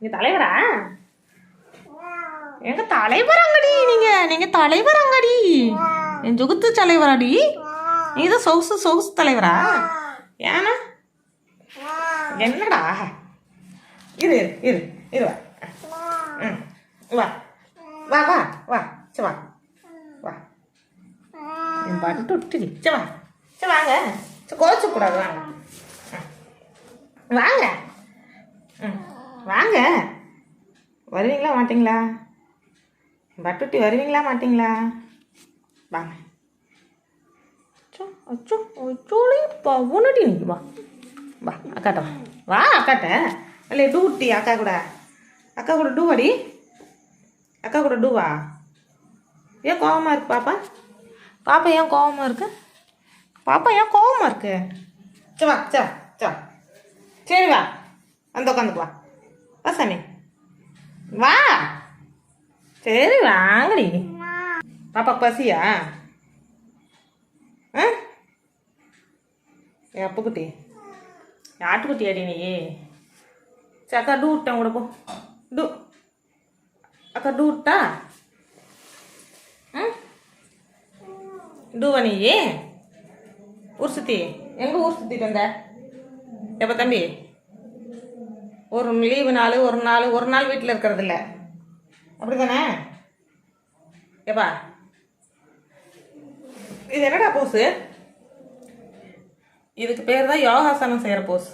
நீங்க தலைவரா? எங்க தலைவராங்கடி நீங்க? நீங்க தலைவராங்கடி. என் ஜுகுத்து தலைவராடி. நீங்க தான் சொகுசு சொகுசு தலைவரா? ஏன்னா? என்னடா? இரு இரு இரு இரு வா. ம் வா. வா வா வா. சரி வா. வா. என் பாட்டு விட்டு சரி வா. சரி வாங்க. சரி கோச்சக்கூடாது. வாங்க. வாங்க. வாங்க. வருவீங்களா மாட்டிங்களா? பட்டுட்டி வருவீங்களா மாட்டிங்களா? வாங்க. அச்சோ அச்சோ அச்சோளி பவுனடி நீ வா. வா அக்காட்ட வா. வா அக்காட்ட. இல்லை டூட்டி அக்கா கூட. அக்கா கூட டூவாடி அக்கா கூட டூவா? ஏன் கோவமாக இருக்கு பாப்பா? பாப்பா ஏன் கோபமாக இருக்கு? பாப்பா ஏன் கோவமாக இருக்கு? சவா வா சவா சரி வா. அந்த உட்காந்துக்கு வா. சாமி வா. சரி வாங்கடி. பாப்பா பசியா? ஆ? என் அப்புக்குட்டி. ஆட்டுக்குட்டி அடி நீ? சரி அக்கா டூ விட்டேன் கூட போ. டூ. அக்கா டூ விட்டா? டூவா நீ? ஊர் சுத்தி. எங்கே ஊர் சுற்றிட்டு வந்த? எப்போ தம்பி? ஒரு லீவு நாள் ஒரு நாள் ஒரு நாள் வீட்டில் இருக்கிறது அப்படி தானே ஏப்பா. இது என்னடா போஸு இதுக்கு பேர் தான் யோகாசனம் செய்கிற போஸ்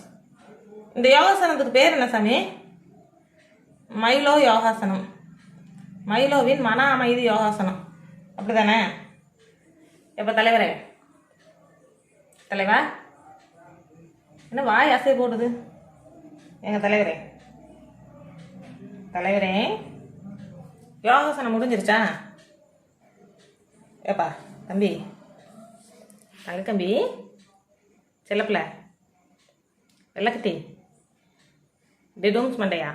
இந்த யோகாசனத்துக்கு பேர் என்ன சாமி? மைலோ யோகாசனம். மைலோவின் மன அமைதி யோகாசனம். அப்படி தானே எப்போ தலைவரே. தலைவா. என்ன வாய் அசை போடுது? எங்க தலைவரே. தலைவரே. யோகாசனம் முடிஞ்சிருச்சா? ஏப்பா தம்பி. தங்க தம்பி. செல்லப்பிள்ள வெள்ளக்கட்டி. டிடூம்ஸ் மண்டையா?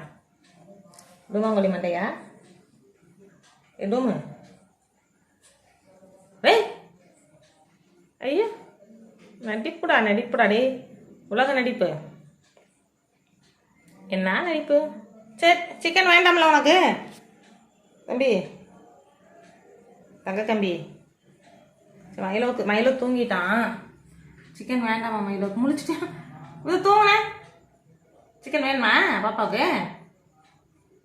டூமாங்கொழி மண்டையா? ஏ டூமு. ஏய்! ஐயா நடிப்புடா நடிப்புடா டே உலக நடிப்பு. என்ன நினைப்பு சரி சிக்கன் வேண்டாம்ல உனக்கு? தம்பி. தங்க தம்பி. சரி, மயிலோக்கு மயிலோ தூங்கிட்டான். சிக்கன் வேண்டாமா மயிலோக்கு? முழிச்சிட்டான். இது தூங்கினேன் சிக்கன் வேணுமா பாப்பாவுக்கு?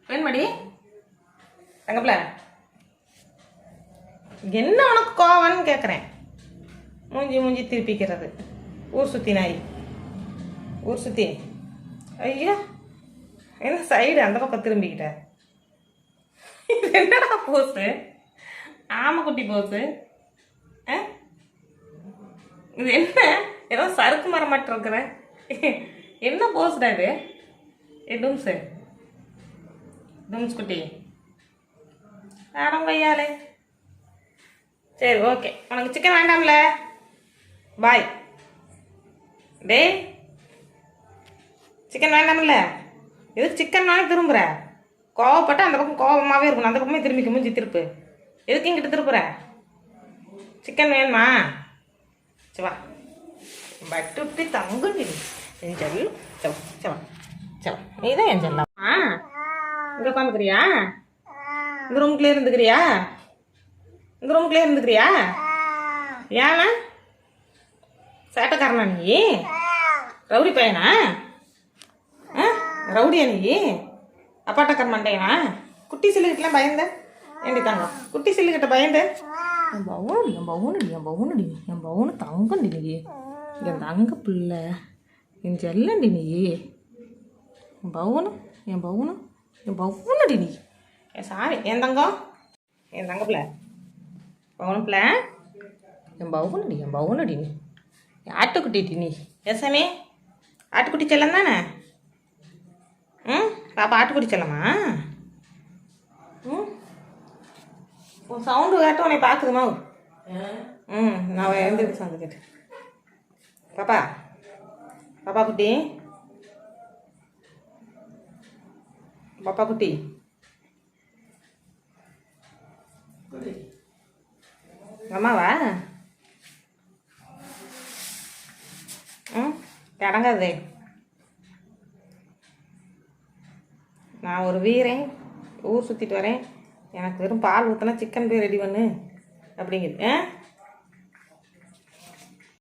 வேணுமாடி? தங்கப்பில என்ன உனக்கு கோவம்னு கேட்குறேன் மூஞ்சி மூஞ்சி திருப்பிக்கிறது. ஊர் சுற்றி நாய். ஊர் சுற்றி ஐயா. என்ன சைடு அந்த பக்கம் திரும்பிக்கிட்ட. இது என்னடா போஸு ஆமக்குட்டி போஸு ஆ? இது என்ன? ஏதோ சறுக்கு மரம் மட்டும் என்ன போஸ்டா இது? ஏ டூம்ஸு டூம்ஸ் குட்டி. வேணாம் கையாலே சரி ஓகே உனக்கு சிக்கன் வேண்டாம்ல? பாய் டேய். சிக்கன் வேண்டாம்ல? எதுக்கு சிக்கன் திரும்புகிற திரும்புற? கோவப்பட்டு அந்த பக்கம் கோவமாகவே இருக்கணும். அந்த பக்கமே திரும்பிக்க மூஞ்சி திருப்பு. எதுக்கு இங்கிட்ட திருப்புற? சிக்கன் வேணுமா? சவா வா. பட்டு விட்டு தங்கும் என் செல்லம் செவா செவா செவா நீ தான் என் செல்லம் ஆ. இங்கே உட்காந்துக்கிறியா இந்த ரூம்குள்ளே இருந்துக்கிறியா? இந்த ரூம்குள்ளே இருந்துக்கிறியா? ஏன்னா? சேட்டக்காரனா நீ? ரவுடி பையனா? ரவுடியா நீ அப்பாட்டக்கார மண்டையனா? குட்டி சில்லுகிட்டலாம் பயந்த. ஏண்டி தாங்க குட்டி சில்லுகிட்ட பயந்த. என் பவுனடி என் பவுனடி என் பவுனடி என் பவுனு தங்கண்டி நீ. என் தங்க பிள்ளை என் செல்லண்டி நீ. என் பவுனு என் பவுனு என் பவுனடி நீ. என் சாமி என் தங்கம்? என் தங்க பிள்ளை? பவுனு பிள்ளை? என் பவுனடி என் பவுனடி நீ. ஆட்டுக்குட்டி நீ. ஏசாமி ஆட்டுக்குட்டி செல்லம் தானே? ம்? பாப்பா ஆட்டுக்குட்டி செல்லமா ம்? உன் சவுண்டு கேட்ட உன்னை பார்க்குதுமா? ம் நான் எழுந்திருக்கு சவுண்டு கேட்டேன். பாப்பா பாப்பா குட்டி. பாப்பா குட்டி. அம்மாவா ம் அடங்காது நான் ஒரு வீரன் ஊர் சுற்றிட்டு வரேன். எனக்கு வெறும் பால் ஊற்றினா சிக்கன் போய் ரெடி பண்ணு. அப்படிங்குது. ஆ?